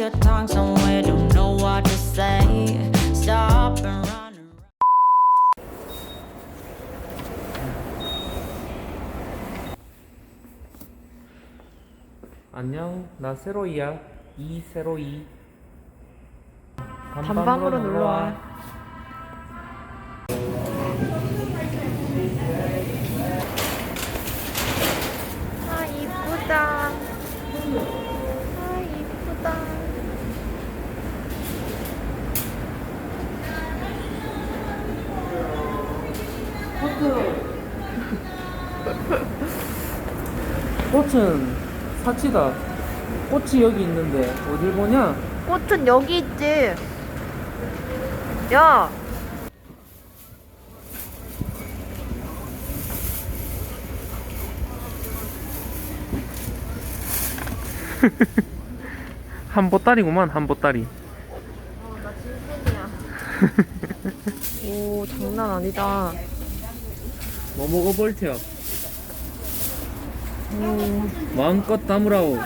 your tongue somewhere, don't know what to say. Stop and run. 안녕, 나 세로이야. 이 세로이. 단방으로 놀러 와. 꽃은 사치다. 꽃이 여기 있는데 어딜 보냐? 꽃은 여기 있지. 야. 한 보따리구만, 한 보따리. 나 진심이야. 오 장난 아니다. 뭐 먹어 볼테요? 마음껏 담으라오.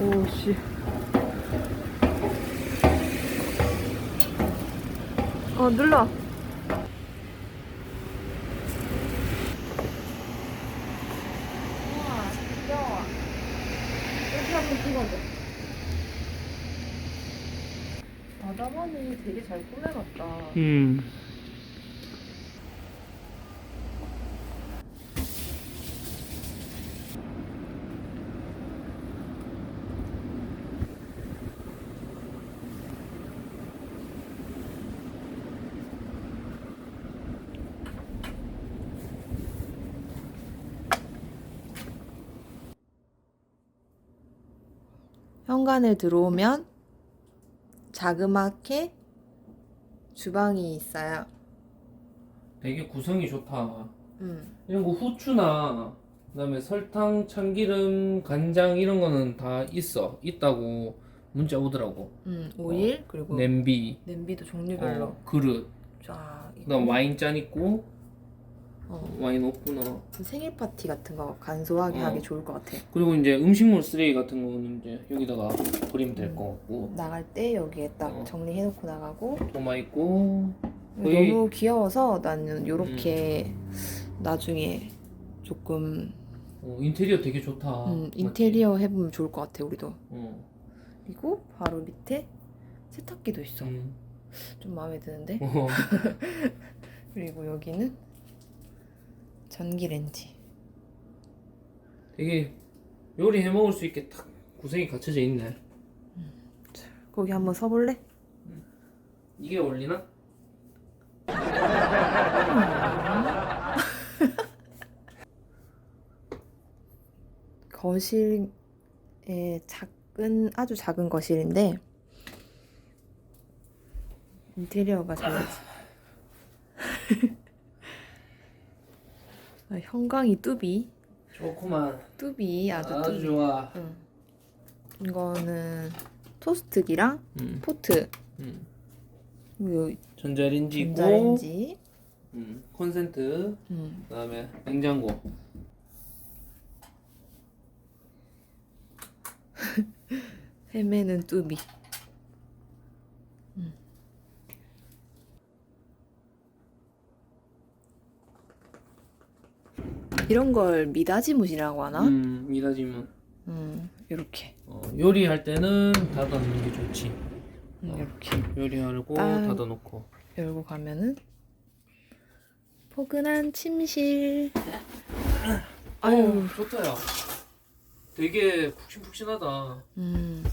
오씨. 어 눌러. 바다만이 되게 잘 꾸며놨다. 음. 현관을 들어오면 자그맣게 주방이 있어요. 되게 구성이 좋다. 음. 이런 거 후추나 그다음에 설탕, 참기름, 간장 이런 거는 다 있어. 있다고 문자 오더라고. 음, 오일 그리고 냄비, 냄비도 종류별로 어, 그릇, 쫙 있고. 그다음 와인잔 있고 어, 와인 오프너. 생일 파티 같은 거 간소하게 어. 하기 좋을 것 같아. 그리고 이제 음식물 쓰레기 같은 거는 이제 여기다가 버리면 될 것 같고 나갈 때 여기에 딱 어. 정리해놓고 나가고 도마 있고 거의- 너무 귀여워서 나는 요렇게 나중에 조금 어, 인테리어 되게 좋다. 음, 맞지? 인테리어 해보면 좋을 것 같아 우리도. 어. 그리고 바로 밑에 세탁기도 있어. 음. 좀 마음에 드는데. 어. 그리고 여기는 전기레인지. 되게 요리 해 먹을 수 있게 딱 구성이 갖춰져 있네. 거기 한번 서볼래? 이게 어울리나? 거실에 작은 아주 작은 거실인데 인테리어가 잘 아, 형광이 뚜비 좋구만. 뚜비 아주 아주 뚜비 좋아. 응. 이거는 토스트기랑 음. 포트 음. 그리고 전자레인지 있고, 전자레인지 음. 콘센트, 음. 그다음에 냉장고. 헤매는 뚜비 이런 걸 미다지무시라고 하나? 음, 미다지문. 음, 이렇게 어, 요리할 때는 닫아 놓는 게 좋지. 음, 어. 이렇게 요리하고 딱. 닫아 놓고. 열고 가면은 포근한 침실. 아유, 어, 좋다야. 되게 푹신푹신하다. 음,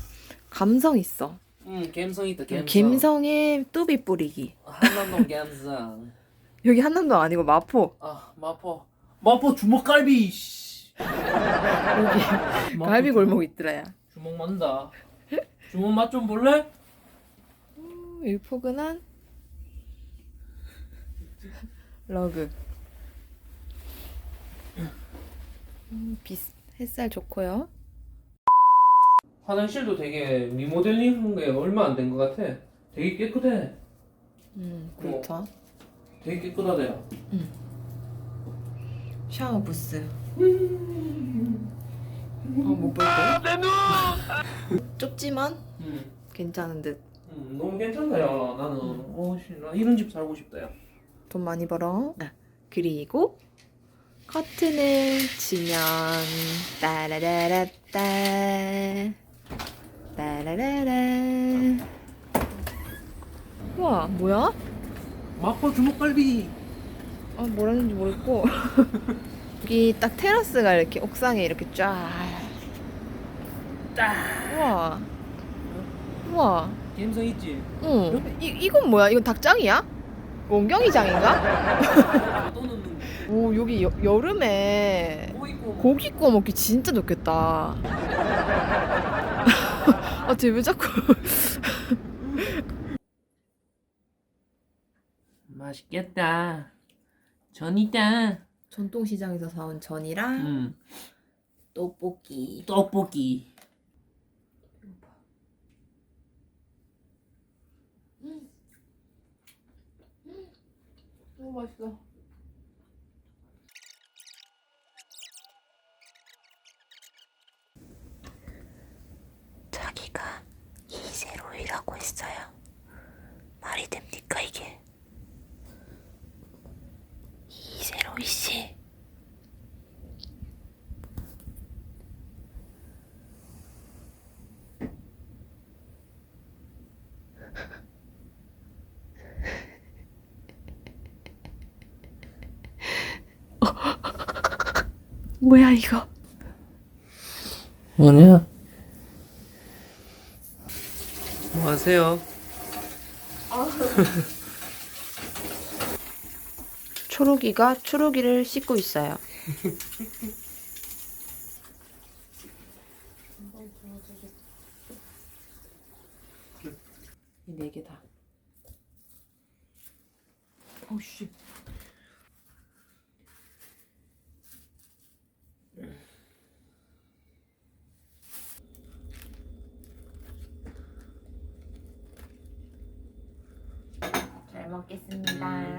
감성 있어. 음, 감성 있다. 감성. 감성의 뚜비 뿌리기. 한남동 감성. 여기 한남도 아니고 마포. 아, 마포. 마포 주먹갈비. 씨. 여기 마포 갈비 골목 있더라야. 주먹 만다. 주먹 맛 좀 볼래? 음, 이 포근한 러그. 음, 비 햇살 좋고요. 화장실도 되게 리모델링 한 게 얼마 안 된 것 같아. 되게 깨끗해. 음, 그렇죠. 되게 깨끗하대요. 음. 샤워 부스. 아못 볼 거야? 내 눈. 좁지만 음. 괜찮은 듯. 음, 너무 괜찮다 야 나는 어, 씨, 나 이런 집 살고 싶다 야 돈 많이 벌어. 아, 그리고 커튼을 치면 따라라라따 따라라라. 우와 뭐야? 마포 주먹갈비 아 뭐라는지 모르겠고 여기 딱 테라스가 이렇게 옥상에 이렇게 쫙. 우와. 우와. 감성 있지? 응. 이 이건 뭐야? 이건 닭장이야? 원경이장인가? 또 넣는 거오 여기 여, 여름에 뭐 있고 고기 구워 먹기 진짜 좋겠다. 아, 쟤왜 자꾸 맛있겠다 전이다 전통시장에서 사온 전이랑 음 떡볶이. 떡볶이 너무 맛있어. 자기가 이세로 일하고 있어요. 말이 됩니까 이게? 이세로 씨. 뭐야 이거? 뭐냐? 뭐 하세요? 초록이가 초록이를 씻고 있어요. 이네 개다. 어씨 잘 먹겠습니다.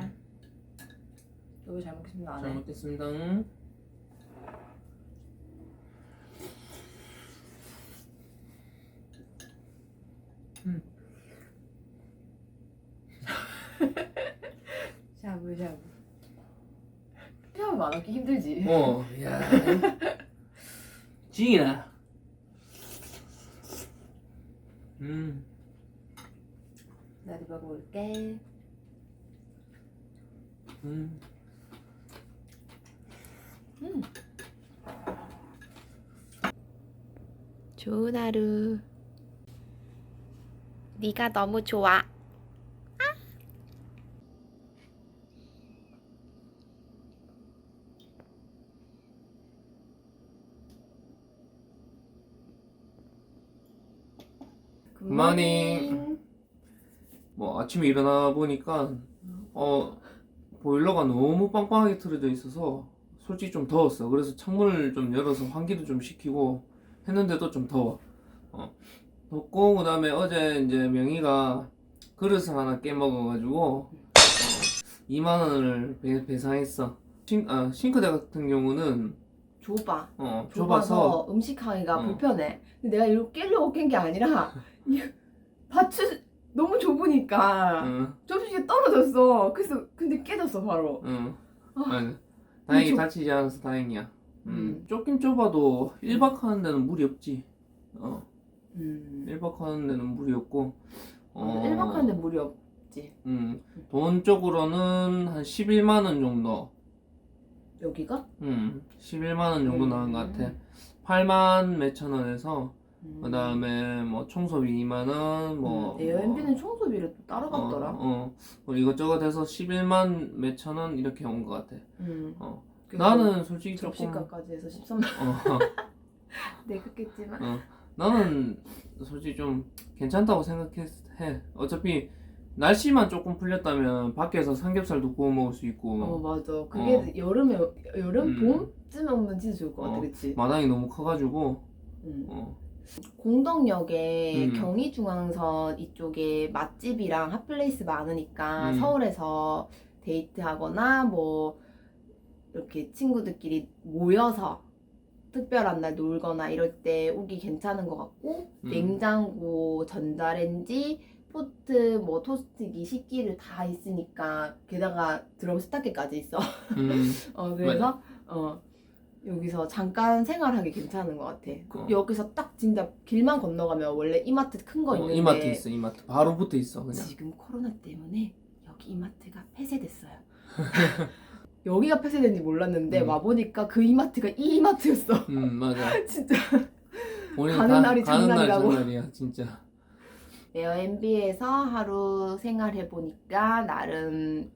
음. 여기 잘 먹겠습니다. 안 잘 해. 먹겠습니다 샤브 샤브. 샤브 안 하기 힘들지. 어, 야. 징이다. 음, 나도 먹어볼게. 음. 좋은 하루. 네가 너무 좋아. 굿모닝. 뭐 아침에 일어나 보니까 어 보일러가 너무 빵빵하게 틀어져 있어서 솔직히 좀 더웠어. 그래서 창문을 좀 열어서 환기도 좀 시키고 했는데도 좀 더워. 어 덥고 그다음에 어제 이제 명희가 그릇을 하나 깨먹어가지고 어, 2만 원을 배, 배상했어. 싱, 아, 싱크대 같은 경우는 좁아. 어 좁아서 좁아서 음식하기가 어. 불편해. 근데 내가 이거 깨려고 깬 게 아니라 이 밭이 너무 좁으니까 응, 접시가 떨어졌어. 그래서 근데 깨졌어 바로. 응. 아, 아니, 다행히 좁- 다치지 않아서 다행이야. 음. 음. 좁긴 좁아도 1박 하는 데는 무리 없지. 어, 음. 1박 하는 데는 무리 없고. 어, 1박 하는데 무리 없지. 음, 돈 쪽으로는 한 11만 원 정도. 여기가? 음, 11만 원 정도 음. 나온 것 같아. 8만 몇천 원에서 음. 그다음에 뭐 청소비 2만 원, 뭐 음, 에어비는 청소비를 또 따로 뭐, 받더라. 어, 어, 뭐 이것저것 해서 11만 몇천 원 이렇게 온 것 같아. 음. 어. 나는 솔직히 조금 접시가까지 해서 13만 어, 내겠지만 어, 나는 솔직히 좀 괜찮다고 생각해. 어차피 날씨만 조금 풀렸다면 밖에서 삼겹살도 구워 먹을 수 있고 어 맞아. 그게 여름에 여름 음. 봄쯤에 오면 진짜 좋을 것 같아, 어. 그렇지? 마당이 너무 커가지고 음. 어, 공덕역에 음. 경의중앙선 이쪽에 맛집이랑 핫플레이스 많으니까 음. 서울에서 데이트하거나 뭐 이렇게 친구들끼리 모여서 특별한 날 놀거나 이럴 때 오기 괜찮은 것 같고 음. 냉장고, 전자레인지, 포트, 뭐 토스트기, 식기를 다 있으니까 게다가 드럼 스타켓까지 있어. 음, 어 그래서 어 여기서 잠깐 생활하기 괜찮은 것 같아. 그 어. 여기서 딱 진짜 길만 건너가면 원래 이마트 큰 거 어, 있는데 이마트 있어 이마트 바로 붙어 있어 그냥 지금 코로나 때문에 여기 이마트가 폐쇄됐어요. 여기가 폐쇄된지 몰랐는데 음. 와 보니까 그 이마트가 이 이마트였어. 음 맞아 진짜 가는 날이 가는 날 장난이라고. 장난이야 진짜 에어앤비에서 하루 생활해 보니까 나름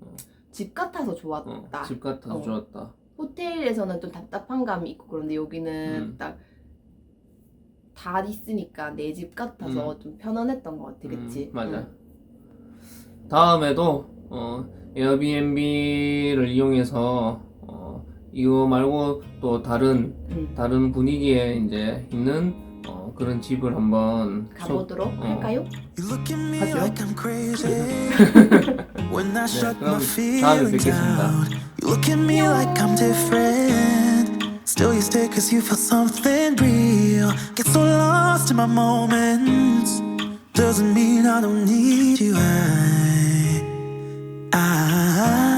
어. 집 같아서 좋았다. 어, 집 같아서 어. 좋았다 호텔에서는 좀 답답한 감이 있고 그런데 여기는 음. 딱다 있으니까 내 집 같아서 좀 편안했던 것 같아, 그치? 음, 맞아 응. 다음에도 어, 에어비앤비를 이용해서 어, 이거 말고 또 다른 응. 다른 분위기에 이제 있는 어, 그런 집을 한번 가보도록 어. 할까요? Me 하죠. When I shut my feelings out, you look at me like I'm different. Still, you stay cause you feel something real. Get so lost in my moments. Doesn't mean I don't need you. I, I